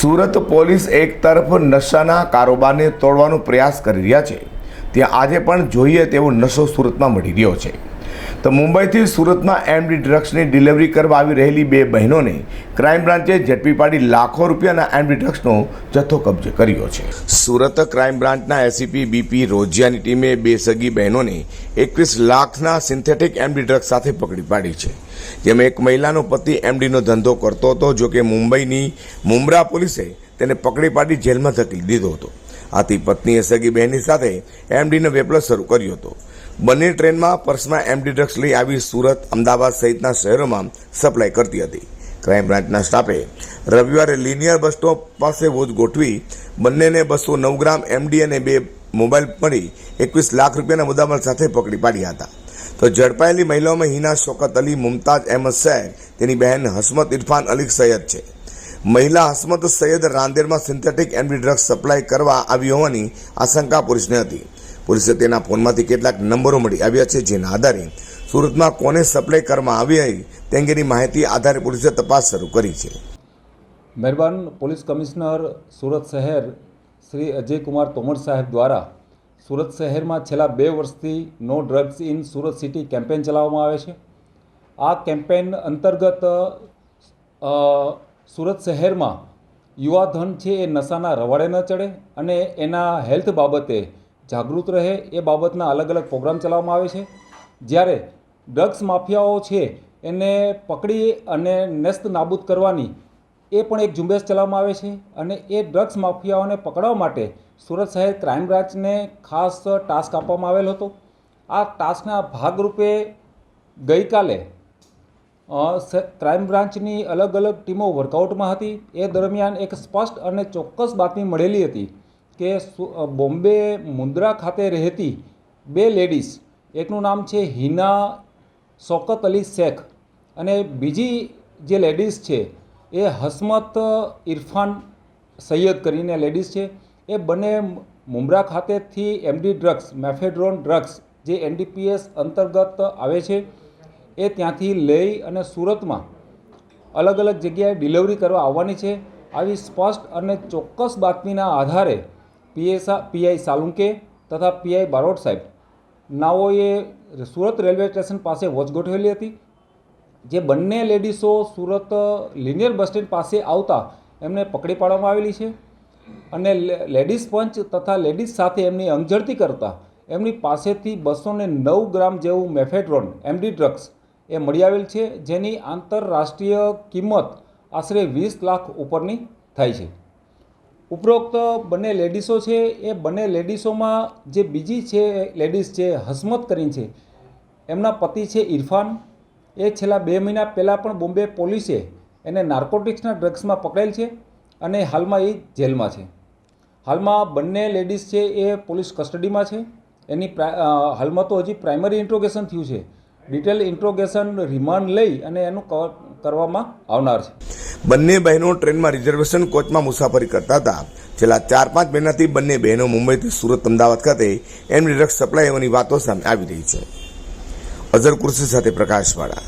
Surat police એક તરફ નશાના કારોબારને તોડવાનો પ્રયાસ કરી રહ્યા છે. ત્યાં આજે પણ જોઈએ તેવો નશો સુરતમાં મળી રહ્યો છે. તો મુંબઈથી સુરતમાં એમડી ડ્રગ્સની ડિલિવરી કરવા આવી રહેલી બે બહેનોને ક્રાઇમ બ્રાન્ચે ઝડપી પાડી લાખો રૂપિયાના એમડી ડ્રગ્સનો જથ્થો કબજે કર્યો છે. સુરત ક્રાઇમ બ્રાન્ચના એસીપી બીપી રોજિયાની ટીમે બે સગી બહેનોને એકવીસ લાખના સિન્થેટિક એમડી ડ્રગ્સ સાથે પકડી પાડી છે. જેમાં એક મહિલાનો પતિ એમડીનો ધંધો કરતો હતો જો કે મુંબઈની મુંબ્રા પોલીસે તેને પકડી પાડી જેલમાં ધકેલી દીધો હતો. આથી પત્નીએ સગી બહેનની સાથે એમડીનો વેપલો શરૂ કર્યો હતો. બંને ટ્રેનમાં પર્સમાં એમડી ડ્રગ્સ લઈ આવી સુરત, અમદાવાદ સહિતના શહેરોમાં સપ્લાય કરતી હતી. ક્રાઇમ બ્રાન્ચના સ્ટાફે રવિવારે લિનિયર બસ સ્ટોપ પાસે વોચ ગોઠવી બંનેને બસો નવ ગ્રામ એમડી અને બે મોબાઈલ મળી એકવીસ લાખ રૂપિયાના મુદ્દામાલ સાથે પકડી પાડ્યા હતા. તો ઝડપાયેલી મહિલાઓમાં હિના શોકત અલી મુમતાજ અહેમદ શેખ તેની બહેન હસમત ઇરફાન અલી સૈયદ છે. મહિલા હસમત સૈયદ રાંદેરમાં સિન્થેટિક એમડી ડ્રગ્સ સપ્લાય કરવા આવી હોવાની આશંકા પોલીસને હતી. પોલીસે તેના ફોનમાંથી કેટલાક નંબરો મળી આવ્યા છે જેના આધારે સુરતમાં કોને સપ્લાય કરવામાં આવી હતી તે અંગેની માહિતી આધારે પોલીસે તપાસ શરૂ કરી છે. મહેરબાન પોલીસ કમિશનર સુરત શહેર શ્રી અજયકુમાર તોમર સાહેબ દ્વારા સુરત શહેરમાં છેલ્લા બે વર્ષથી no drugs in Surat city campaign ચલાવવામાં આવે છે. આ કેમ્પેન અંતર્ગત સુરત શહેરમાં યુવા ધન છે એ નશાના રવાડે ન ચડે અને એના હેલ્થ બાબતે જાગૃત રહે એ બાબતના અલગ અલગ પ્રોગ્રામ ચલાવવામાં આવે છે. જ્યારે ડ્રગ્સ માફિયાઓ છે એને પકડી અને નેસ્ત નાબૂદ કરવાની એ પણ એક ઝુંબેશ ચલાવવામાં આવે છે અને એ ડ્રગ્સ માફિયાઓને પકડવા માટે સુરત શહેર ક્રાઇમ બ્રાન્ચને ખાસ ટાસ્ક આપવામાં આવેલ હતો. આ ટાસ્કના ભાગરૂપે ગઈકાલે ક્રાઇમ બ્રાન્ચની અલગ અલગ ટીમો વર્કઆઉટમાં હતી. એ દરમિયાન એક સ્પષ્ટ અને ચોક્કસ બાતમી મળેલી હતી કે બોમ્બે મુન્દ્રા ખાતે રહેતી બે લેડીઝ, એકનું નામ છે હિના શોકત અલી શેખ અને બીજી જે લેડીઝ છે એ હસમત ઇરફાન સૈયદ કરીને લેડીઝ છે. એ બંને મુમરા ખાતેથી એમડી ડ્રગ્સ, મેફેડ્રોન ડ્રગ્સ જે એનડીપીએસ અંતર્ગત આવે છે એ ત્યાંથી લઈ અને સુરતમાં અલગ અલગ જગ્યાએ ડિલિવરી કરવા આવવાની છે. આવી સ્પષ્ટ અને ચોક્કસ બાતમીના આધારે પીએસા પીઆઈ સાલુંકે તથા પીઆઈ બારોટ સાહેબ નાઓએ સુરત રેલવે સ્ટેશન પાસે વોચ ગોઠવેલી હતી. જે બંને લેડીસો સુરત લિનિયર બસ સ્ટેન્ડ પાસે આવતા એમને પકડી પાડવામાં આવેલી છે અને લેડીઝ પંચ તથા લેડીઝ સાથે એમની અંગઝડતી કરતા એમની પાસેથી બસો નવ ગ્રામ જેવું મેફેડ્રોન એમડી ડ્રગ્સ એ મળી આવેલ છે, જેની આંતરરાષ્ટ્રીય કિંમત આશરે વીસ લાખ ઉપરની થાય છે. ઉપરોક્ત બંને લેડીસો છે, એ બંને લેડીસોમાં જે બીજી છે, લેડીઝ છે હસમત કરીને છે, એમના પતિ છે ઇરફાન. એ છેલ્લા બે મહિના પહેલાં પણ બોમ્બે પોલીસે એને નાર્કોટિક્સના ડ્રગ્સમાં પકડેલ છે અને હાલમાં એ જેલમાં છે. હાલમાં બંને લેડીઝ છે, એ પોલીસ કસ્ટડીમાં છે. એની હાલમાં તો હજી પ્રાઇમરી ઇન્ટ્રોગેશન થયું છે. ડિટેલ ઇન્ટ્રોગેશન રિમાન્ડ લઈ અને એનું કરવામાં આવનાર છે. બંને બહેનો ટ્રેનમાં રિઝર્વેશન કોચમાં મુસાફરી કરતા હતા. છેલ્લા ચાર પાંચ મહિનાથી બંને બહેનો મુંબઈથી સુરત, અમદાવાદ ખાતે એમની ડ્રગ્સ સપ્લાય હોવાની વાતો સામે આવી રહી છે. અઝર કુર્સી સાથે પ્રકાશવાળા.